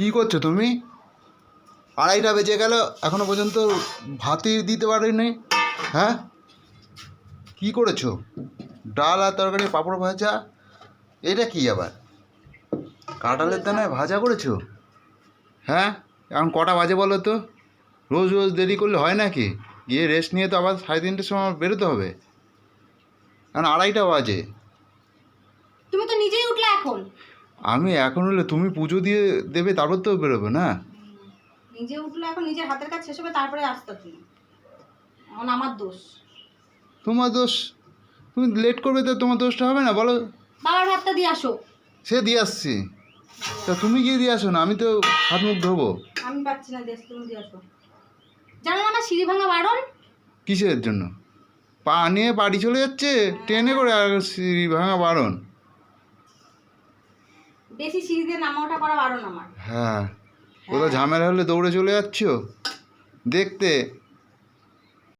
কি করছ তুমি? আড়াইটা বেজে গেল, এখনও পর্যন্ত ভাতই দিতে পারিনি হ্যাঁ? কি করেছ? ডাল আর তরকারি, পাঁপড় ভাজা, এটা কি আবার? কাঁঠালের দানায় ভাজা করেছ? হ্যাঁ? এখন কটা বাজে বলো তো? রোজ রোজ দেরি করলে হয় নাকি? গিয়ে রেস্ট নিয়ে তো আবার সাড়ে তিনটের সময় বেরোতে হবে। এখন আড়াইটা বাজে। তুমি তো নিজেই উঠলে এখন। আমি এখন হলে তুমি পুজো দিয়ে দেবে তারপর তো বেরোবে না? নিজে উঠলে এখন নিজের হাতের কাজ শেষ হবে তারপরে আসতে তুমি। এখন আমার দোষ। তোমার দোষ? তুমি লেট করবে তো তোমার দোষটা হবে না বলো। বাবার ভাতটা দিয়ে আসো। সে দিয়ে আসছি। তা তুমি গিয়ে দিয়ে আসো না আমি তো হাত মুখ ধোবো। আমি পাচ্ছি না দেশ তুমি দিয়ে আসো। জানো না আমার সিঁড়ি ভাঙা বারণ? কিসের জন্য? পা নিয়ে বাড়ি চলে যাচ্ছে ট্রেনে করে আর সিঁড়ি ভাঙা বারণ। বেশি সিঁড়ি দিয়ে নামা ওঠা করা বারণ আমার। হ্যাঁ। কোথাও ঝামেলা হলে দৌড়ে চলে যাচ্ছ? দেখতে।